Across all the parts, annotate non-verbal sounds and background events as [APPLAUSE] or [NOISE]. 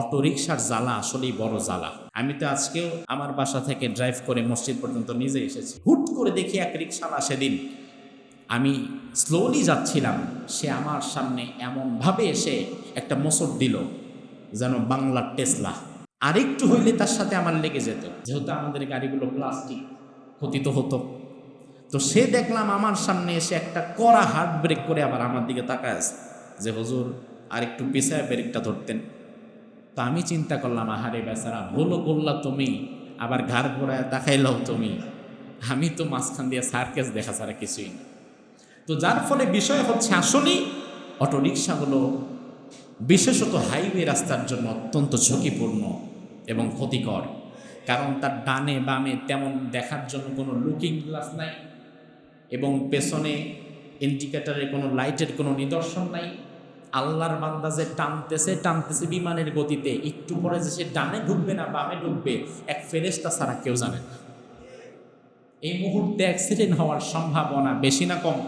অটোরিকশার জ্বালা আসলেই বড় জ্বালা। আমি তো আজকেও আমার বাসা থেকে ড্রাইভ করে মসজিদ পর্যন্ত নিজে এসেছি। হুট করে দেখি এক রিক্সাওয়ালা সেদিন। আমি স্লোলি যাচ্ছিলাম। সে আমার সামনে এমনভাবে এসে একটা মোসর দিল, যেন বাংলার টেসলা আরেকটু হইলে তার সাথে আমার লেগে যেত। যেহেতু আমাদের গাড়িগুলো প্লাস্টিক ক্ষতিত হতো। তো সে দেখলাম আমার সামনে এসে একটা কড়া হার্ট ব্রেক করে আবার আমার দিকে তাকায় যে, হুজুর আর একটু পিছায় ব্রেকটা ধরতেন। তো আমি চিন্তা করলাম, আহারে বেচারা, ভুলও করলা তুমি, আবার ঘাড় ঘোড়ায় দেখাইলাও তুমি। আমি তো মাঝখান দিয়ে সার্কেস দেখা ছাড়া কিছুই না। তো যার ফলে বিষয় হচ্ছে, আসলেই অটোরিকশাগুলো, বিশেষত হাইওয়ে রাস্তার জন্য অত্যন্ত ঝুঁকিপূর্ণ এবং ক্ষতিকর। কারণ তার ডানে বামে তেমন দেখার জন্য কোনো লুকিং গ্লাস নাই এবং পেছনে ইন্ডিকেটারের কোনো লাইটের কোনো নিদর্শন নাই। আল্লাহর বান্দা যে টানতেছে টানতেছে বিমানের গতিতে। একটু পরে যে সে ডানে ঢুকবে না, বামে ঢুকবে, এক ফেরেস্তা ছাড়া কেউ জানে না। এই মুহূর্তে অ্যাক্সিডেন্ট হওয়ার সম্ভাবনা বেশি না কম।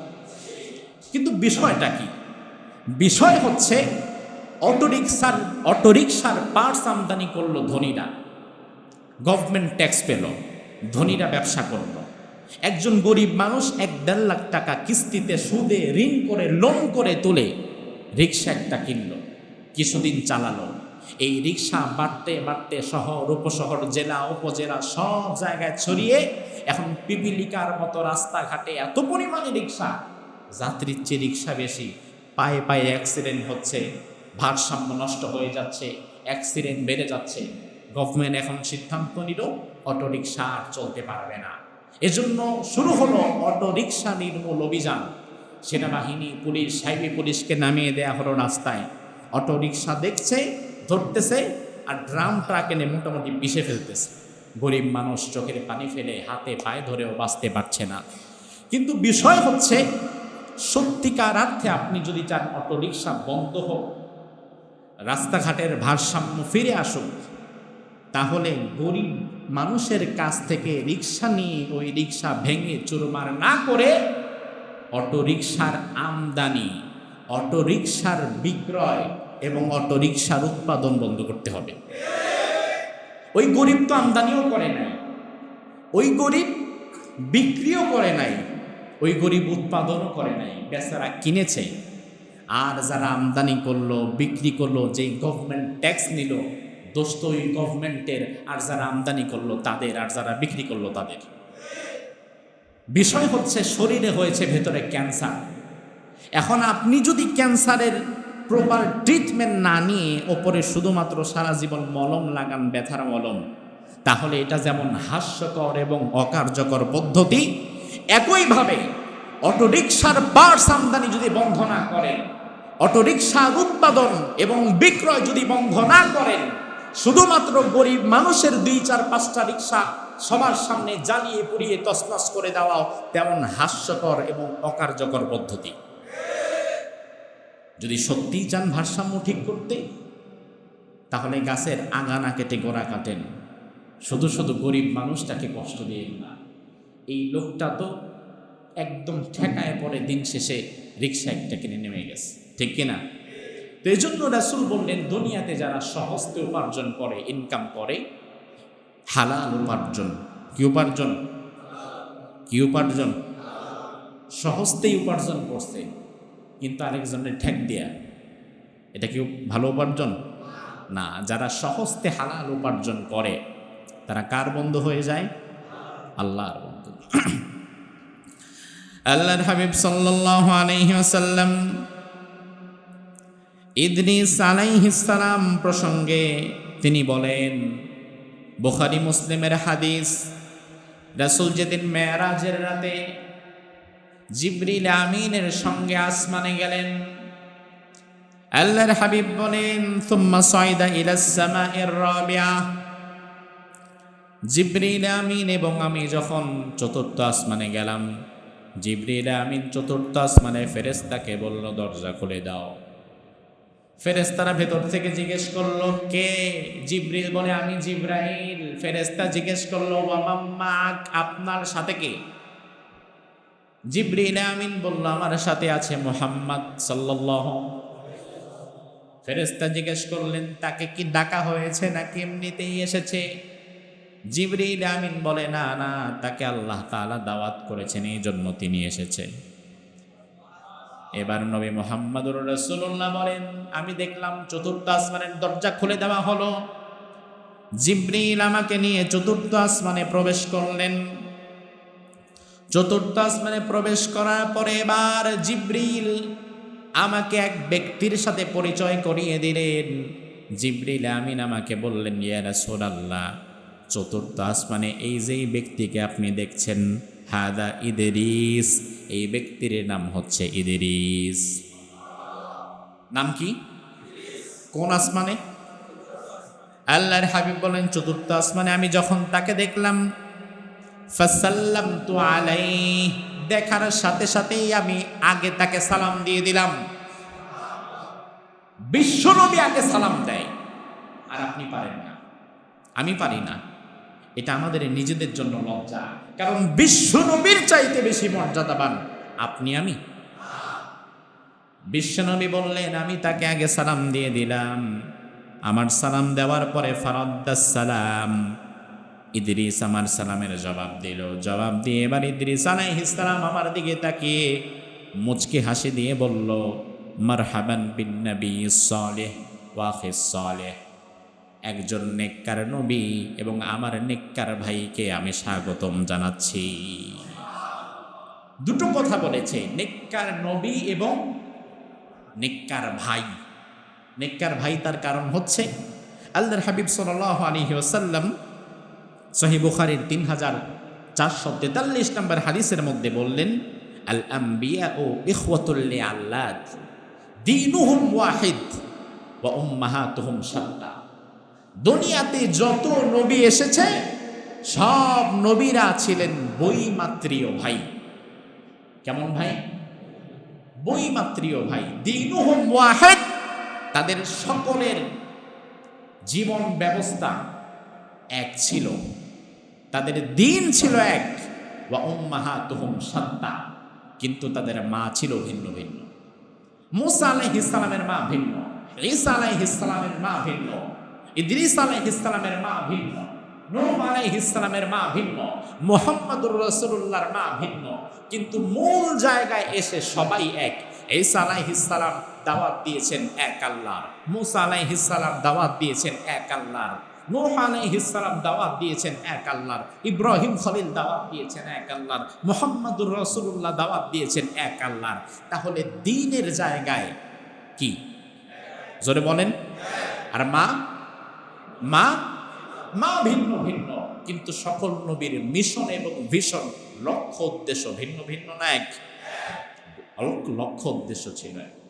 কিন্তু বিষয়টা কি? বিষয় হচ্ছে অটোরিক্সার অটোরিকশার পার্টস আমদানি করল ধনীরা। গভর্নমেন্ট ট্যাক্স পেল, ধনীরা ব্যবসা করল। একজন গরিব মানুষ এক দেড় লাখ টাকা কিস্তিতে সুদে ঋণ করে, লোন করে তুলে রিক্সা একটা কিনলো, কিছুদিন চালালো। এই রিক্সা বাড়তে বাড়তে শহর, উপশহর, জেলা, উপজেলা সব জায়গায় ছড়িয়ে এখন পিপিলিকার মতো রাস্তাঘাটে এত পরিমাণে রিক্সা যাত্রীর চেয়ে রিক্সা বেশি। পায়ে পায়ে অ্যাক্সিডেন্ট হচ্ছে, ভারসাম্য নষ্ট হয়ে যাচ্ছে অ্যাক্সিডেন্ট বেড়ে যাচ্ছে। গভর্নমেন্ট এখন সিদ্ধান্ত নিল অটোরিকশা আর চলতে পারবে না। এজন্য শুরু হলো অটোরিকশা নির্মূল অভিযান। সেনাবাহিনী, পুলিশ, সাইবি পুলিশকে নামিয়ে দেয়া হলো রাস্তায়। অটোরিকশা দেখছে, ধরতেছে আর ড্রাম ট্রাক এনে মোটামুটি পিষে ফেলতেছে। গরিব মানুষ চোখের পানি ফেলে হাতে পায়ে ধরেও বাঁচতে পারছে না। কিন্তু বিষয় হচ্ছে, সত্যিকার অর্থে আপনি যদি চান অটোরিকশা বন্ধ হোক, রাস্তাঘাটের ভারসাম্য ফিরে আসুক, তাহলে গরিব মানুষের কাছ থেকে রিক্সা নিয়ে ওই রিক্সা ভেঙে চুরমার না করে অটোরিকশার আমদানি, অটোরিকশার বিক্রয় এবং অটোরিকশার উৎপাদন বন্ধ করতে হবে। ওই গরিব তো আমদানিও করে নাই, ওই গরিব বিক্রিও করে নাই, ওই গরিব উৎপাদনও করে নাই, বেচারা কিনেছে। আর যারা আমদানি করল, বিক্রি করল, যেই গভর্নমেন্ট ট্যাক্স নিল, দোস্ত ওই গভর্নমেন্টের আর যারা আমদানি করল তাদের, আর যারা বিক্রি করল তাদের। বিষয় হচ্ছে শরীরে হয়েছে ভেতরে ক্যান্সার। এখন আপনি যদি ক্যান্সারের প্রপার ট্রিটমেন্ট না নিয়ে ওপরে শুধুমাত্র সারা জীবন মলম লাগান, ব্যথার মলম, তাহলে এটা যেমন হাস্যকর এবং অকার্যকর পদ্ধতি, একইভাবে অটোরিকশার পার্টস আমদানি যদি বন্ধ না করেন, অটোরিকশার উৎপাদন এবং বিক্রয় যদি বন্ধ না করেন, শুধুমাত্র গরিব মানুষের দুই চার পাঁচটা রিক্সা সবার সামনে জ্বালিয়ে পুড়িয়ে তসনস করে দেওয়া তেমন হাস্যকর এবং অকার্যকর পদ্ধতি। যদি সত্যিই চান ভারসাম্য ঠিক করতে, তাহলে গাছের আগা না কেটে গোড়া কাটেন। শুধু শুধু গরিব মানুষটাকে কষ্ট দিয়ে না, এই লোকটা তো একদম ঠেকায় পরে দিন শেষে রিক্সা একটা কিনে নেমে গেছে। ঠিক কিনা তো এই জন্য রাসুল বললেন, দুনিয়াতে যারা সহজতে উপার্জন করে ইনকাম করে হালাল উপার্জন। কি উপার্জন? কি উপার্জন? সহজতেই উপার্জন করছে। কিন্তু আরেকজনের ঠেক দেয়া। এটা কি ভালো উপার্জন? না, যারা সহজতে হালাল উপার্জন করে, তারা কার বন্ধু হয়ে যায়? আল্লাহর বন্ধু। [CLEARS THROAT] আল্লাহর হাবিব সাল্লাল্লাহু আলাইহি ওয়াসাল্লাম ইদ্রিস আলাইহিস সালাম প্রসঙ্গে তিনি বলেন বুখারী মুসলিমের হাদিস, রাসূল যেদিন মেরাজের রাতে জিবরিল আমিনের সঙ্গে আসমানে গেলেন, আল্লাহর হাবিব বলেন, সুম্মা সাইদা ইলাস সামাইর রাবিয়া। জিবরিল আমিন এবং আমি যখন চতুর্থ আসমানে গেলাম, জিবরিল আমিন চতুর্থ আসমানে ফেরেস্তাকে বলল, দরজা খুলে দাও। ফেরেস্তারা ভেতর থেকে জিজ্ঞেস করল, কে? জিবরিল বলে আমি জিব্রাইল। ফেরেস্তা জিজ্ঞেস করল ওয়ামাম্মাক আপনার সাথে কে? জিবরিল আমিন। বলল, আমার সাথে আছে মোহাম্মদ সাল্লাল্লাহু ফেরেস্তা জিজ্ঞেস করলেন, তাকে কি ডাকা হয়েছে নাকি এমনিতেই এসেছে? জিবরিল আমিন বলে, না না, তাকে আল্লাহ তাআলা দাওয়াত করেছেন এই জন্য তিনি এসেছে এবার নবী মোহাম্মদুর রসুল্লাহ বলেন, আমি দেখলাম চতুর্থ আসমানের দরজা খুলে দেওয়া হলো। জিব্রিল আমাকে নিয়ে চতুর্থ আসমানে প্রবেশ করলেন। চতুর্থ আসমানে প্রবেশ করার পরে এবার জিব্রিল আমাকে এক ব্যক্তির সাথে পরিচয় করিয়ে দিলেন। জিব্রিল আমিন আমাকে বললেন, ইয়া রাসূলুল্লাহ, চতুর্থ আসমানে এই যেই ব্যক্তিকে আপনি দেখছেন হাদা ইদেরিস। এই ব্যক্তির নাম হচ্ছে ইদেরিস। নাম কি? কোন আসমানে? আল্লাহর হাবিব বলেন, চতুর্থ আসমানে। আমি যখন তাকে দেখলাম ফাসাল্লাম তু আলাই দেখার সাথে সাথেই আমি আগে তাকে সালাম দিয়ে দিলাম। বিশ্বনবী আগে সালাম দেয়। আর আপনি পারেন না। আমি পারি না। এটা আমাদের নিজেদের জন্য লজ্জা। কারণ বিশ্বনবীর চাইতে বেশি মর্যাদাবান আপনি আমি। বিশ্বনবী বললেন, আমি তাকে আগে সালাম দিয়ে দিলাম। আমার সালাম দেওয়ার পরে ফারদ্দাস সালাম। ইদ্রিস আমার সালামের জবাব দিল। জবাব দিয়ে এবার ইদ্রিস আলাইহিস সালাম আমার দিকে তাকিয়ে মুচকি হাসি দিয়ে বলল, মারহাবান বিন নবী সালেহ ওয়াখিস সালেহ। একজন নেককার নবী এবং আমার নেককার ভাইকে আমি স্বাগতম জানাচ্ছি। দুটো কথা বলেছে, নেককার নবী এবং নেককার ভাই। নেককার ভাই তার কারণ হচ্ছে, আল্লাহর হাবিব সাল্লাহ আলী ওসাল্লাম সহি বুখারির তিন হাজার চারশো তেতাল্লিশ নম্বর হাদিসের মধ্যে বললেন, আল আম্বিয়া ও ইখওয়াতুল্লি আল্লাহ দিনুহুম ওয়াহিদ ওয়া উম্মাহাতুহুম শাত্তা। দুনিয়াতে যত নবী এসেছে, সব নবীরা ছিলেন বইমাত্রীয় ভাই। কেমন ভাই? বইমাত্রীয় ভাই। দিনুহুম ওয়াহিদ, তাদের সকলের জীবন ব্যবস্থা এক ছিল। তাদের দিন ছিল এক। ওয়া উম্মাহাতুহুম শাত্তা কিন্তু তাদের মা ছিল ভিন্ন ভিন্ন। মুসা আলাইহিস সালামের মা ভিন্ন। ঈসা আলাইহিস মা ভিন্ন। ইদ্রিস আলাইহিস সালামের মা ভিন্ন, নূহ আলাইহিস সালামের মা ভিন্ন, মুহাম্মদুর রাসূলুল্লাহর মা ভিন্ন। কিন্তু মূল জায়গায় এসে সবাই এক। ঈসা আলাইহিস সালাম দাওয়াত দিয়েছেন এক আল্লাহর, মুসা আলাইহিস সালাম দাওয়াত দিয়েছেন এক আল্লাহর, নূহ আলাইহিস সালাম দাওয়াত দিয়েছেন এক আল্লাহর, ইব্রাহিম খলিল দাওয়াত দিয়েছেন এক আল্লাহর, মুহাম্মদুর রাসূলুল্লাহ দাওয়াত দিয়েছেন এক আল্লাহর। তাহলে দ্বীনের জায়গায় কি? জোরে বলেন। আর মা? মা মা ভিন্ন ভিন্ন। কিন্তু সকল নবীর মিশন এবং ভীষণ লক্ষ্য উদ্দেশ্য ভিন্ন ভিন্ন না এক লক্ষ্য উদ্দেশ্য ছিল এক।